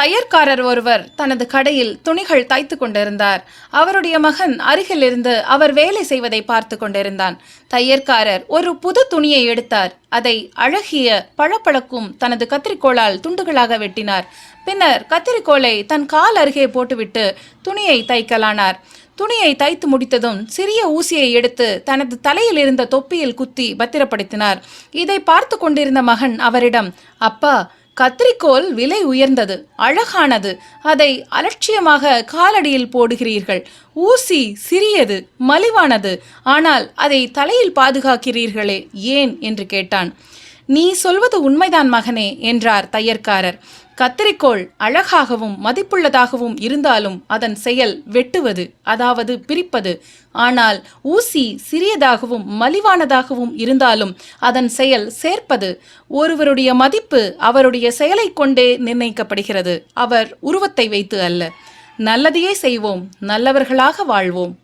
தையற்காரர் ஒருவர் தனது கடையில் துணிகள் தைத்து கொண்டிருந்தார். அவருடைய மகன் அருகில் இருந்து அவர் வேலை செய்வதை பார்த்து கொண்டிருந்தான். தையற்காரர் ஒரு புது துணியை எடுத்தார். அதை அழகிய பளபளக்கும் தனது கத்திரிக்கோளால் துண்டுகளாக வெட்டினார். பின்னர் கத்திரிக்கோலை தன் கால் அருகே போட்டுவிட்டு துணியை தைக்கலானார். துணியை தைத்து முடித்ததும் சிறிய ஊசியை எடுத்து தனது தலையில் இருந்த தொப்பியில் குத்தி பத்திரப்படுத்தினார். இதை பார்த்து கொண்டிருந்த மகன் அவரிடம் அப்பா கத்திரிக்கோல் விலை உயர்ந்தது அழகானது. அதை அலட்சியமாக காலடியில் போடுகிறீர்கள். ஊசி சிறியது மலிவானது. ஆனால் அதை தலையில் பாதுகாக்கிறீர்களே ஏன்? என்று கேட்டான். நீ சொல்வது உண்மைதான் மகனே என்றார் தையற்காரர். கத்திரிக்கோள் அழகாகவும் மதிப்புள்ளதாகவும் இருந்தாலும் அதன் செயல் வெட்டுவது அதாவது பிரிப்பது. ஆனால் ஊசி சிறியதாகவும் மலிவானதாகவும் இருந்தாலும் அதன் செயல் சேர்ப்பது. ஒருவருடைய மதிப்பு அவருடைய செயலை கொண்டே நிர்ணயிக்கப்படுகிறது. அவர் உருவத்தை வைத்து அல்ல. நல்லதையே செய்வோம் நல்லவர்களாக வாழ்வோம்.